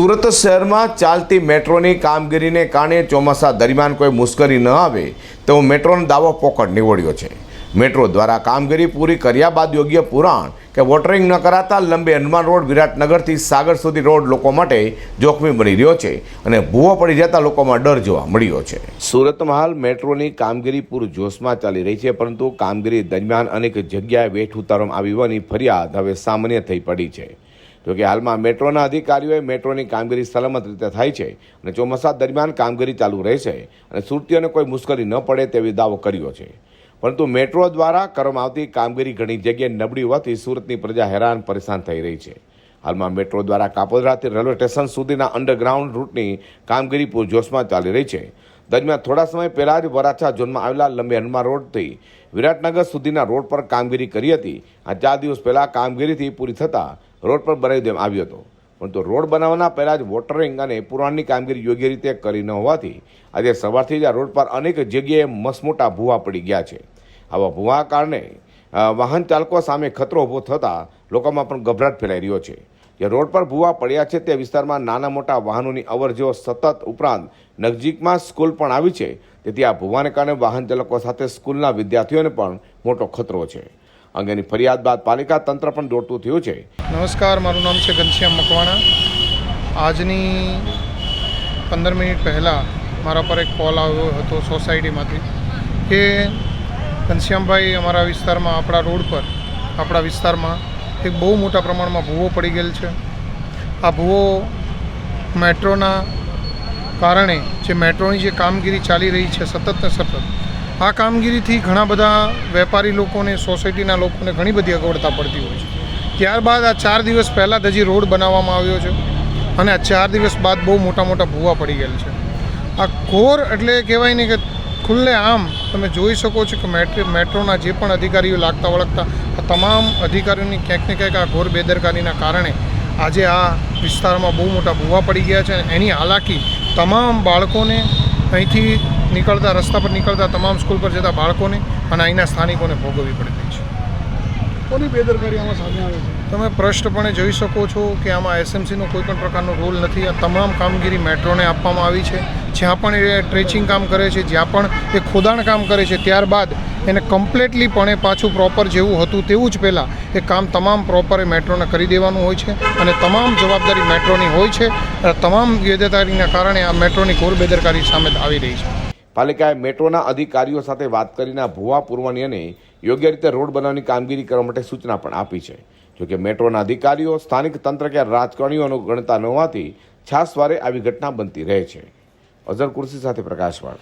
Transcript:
સુરત શહેરમાં ચાલતી મેટ્રોની કામગીરીને કારણે ચોમાસા દરમિયાન કોઈ મુશ્કેલી ન આવે તેવો મેટ્રોનો દાવો પોકટ નીવડ્યો છે. મેટ્રો દ્વારા કામગીરી પૂરી કર્યા બાદ યોગ્ય પુરાણ કે વોટરિંગ ન કરાતા લંબે હનુમાન રોડ, વિરાટનગરથી સાગર સુધી રોડ લોકો માટે જોખમી બની રહ્યો છે અને ભૂવો પડી જતા લોકોમાં ડર જોવા મળ્યો છે. સુરતમાં હાલ મેટ્રોની કામગીરી પૂર જોશમાં ચાલી રહી છે, પરંતુ કામગીરી દરમિયાન અનેક જગ્યાએ વેઠ ઉતારવામાં આવી હોવાની ફરિયાદ હવે સામાન્ય થઈ પડી છે. જોકે હાલમાં મેટ્રોના અધિકારીઓએ મેટ્રોની કામગીરી સલામત રીતે થાય છે અને ચોમાસા દરમિયાન કામગીરી ચાલુ રહેશે અને સુરતીઓને કોઈ મુશ્કેલી ન પડે તેવી દાવો કર્યો છે. પરંતુ મેટ્રો દ્વારા કરવામાં આવતી કામગીરી ઘણી જગ્યાએ નબળી હોવાથી સુરતની પ્રજા હેરાન પરેશાન થઈ રહી છે. હાલમાં મેટ્રો દ્વારા કાપોદરાથી રેલવે સ્ટેશન સુધીના અંડરગ્રાઉન્ડ રૂટની કામગીરી પૂરજોશમાં ચાલી રહી છે. દરમિયાન થોડા સમય પહેલાં જ વરાછા ઝોનમાં આવેલા લંબે હનુમાન રોડથી વિરાટનગર સુધીના રોડ પર કામગીરી કરી હતી. આ ચાર દિવસ પહેલાં કામગીરીથી પૂરી થતાં રોડ પર બનાવી દેવામાં આવ્યો હતો. પરંતુ રોડ બનાવવાના પહેલાં જ વોટરિંગ અને પુરાણની કામગીરી યોગ્ય રીતે કરી ન હોવાથી આજે સવારથી જ આ રોડ પર અનેક જગ્યાએ મસમોટા ભૂવા પડી ગયા છે. આવા ભૂવા કારણે વાહન ચાલકો સામે ખતરો ઊભો થતાં લોકોમાં પણ ગભરાટ ફેલાઈ રહ્યો છે. જે રોડ પર ભૂવા પડ્યા છે તે વિસ્તારમાં નાના મોટા વાહનોની અવર જવર સતત ઉપરાંત નજીકમાં સ્કૂલ પણ આવી છે. તેથી આ ભૂવાને કારણે વાહન ચાલકો સાથે સ્કૂલના વિદ્યાર્થીઓને પણ મોટો ખતરો છે. અંગેની ફરિયાદ બાદ પાલિકા તંત્ર પણ દોડતું થયું છે. નમસ્કાર, મારું નામ છે ઘનશ્યામ મકવાણા. આજની પંદર મિનિટ પહેલાં મારા પર એક કોલ આવ્યો હતો સોસાયટીમાંથી કે ઘનશ્યામભાઈ અમારા વિસ્તારમાં આપણા રોડ પર, આપણા વિસ્તારમાં એક બહુ મોટા પ્રમાણમાં ભૂવો પડી ગયેલ છે. આ ભૂવો મેટ્રોના કારણે જે મેટ્રોની જે કામગીરી ચાલી રહી છે સતત ને સતત આ કામગીરીથી ઘણા બધા વેપારી લોકોને, સોસાયટીના લોકોને ઘણી બધી અગવડતા પડતી હોય છે. ત્યારબાદ આ ચાર દિવસ પહેલાં જ હજી રોડ બનાવવામાં આવ્યો છે અને આ ચાર દિવસ બાદ બહુ મોટા મોટા ભૂવા પડી ગયેલ છે. આ ઘોર એટલે કહેવાય ને કે ખુલ્લે આમ તમે જોઈ શકો છો કે મેટ્રો, મેટ્રોના જે પણ અધિકારીઓ લાગતા વળગતા, આ તમામ અધિકારીઓની ક્યાંક ને ક્યાંક આ ઘોર બેદરકારીના કારણે આજે આ વિસ્તારમાં બહુ મોટા ભૂવા પડી ગયા છે અને એની હાલાકી તમામ બાળકોને અહીંથી નીકળતા રસ્તા પર નીકળતા તમામ સ્કૂલ પર જતા બાળકોને અને અહીંના સ્થાનિકોને ભોગવવી પડતી છે. કોની બેદરકારી આમાં સામે આવે છે? તમે પ્રશ્નપણે જોઈ શકો છો કે આમાં એસએમસીનો કોઈ પણ પ્રકારનો રોલ નથી. આ તમામ કામગીરી મેટ્રોને આપવામાં આવી છે. જ્યાં પણ એ ટ્રેચિંગ કામ કરે છે જ્યાં પણ એ ખોદાણ કામ કરે છે ત્યારબાદ એને કમ્પ્લીટલીપણે પાછું પ્રોપર જેવું હતું તેવું જ પહેલાં એ કામ તમામ પ્રોપર એ મેટ્રોને કરી દેવાનું હોય છે અને તમામ જવાબદારી મેટ્રોની હોય છે. તમામ બેદરકારીના કારણે આ મેટ્રોની ઘોર બેદરકારી સામે આવી રહી છે. પાલિકાએ મેટ્રોના અધિકારીઓ સાથે વાત કરીને ભૂવા પુરવણીને યોગ્ય રીતે રોડ બનાવવાની કામગીરી કરવા માટે સૂચના પણ આપી છે. જોકે મેટ્રોના અધિકારીઓ, સ્થાનિક તંત્ર કે રાજકારણીઓનો ગણતા ન હોવાથી છાસવારે આવી ઘટના બનતી રહે છે. અઝર કુર્સી સાથે પ્રકાશવાળ.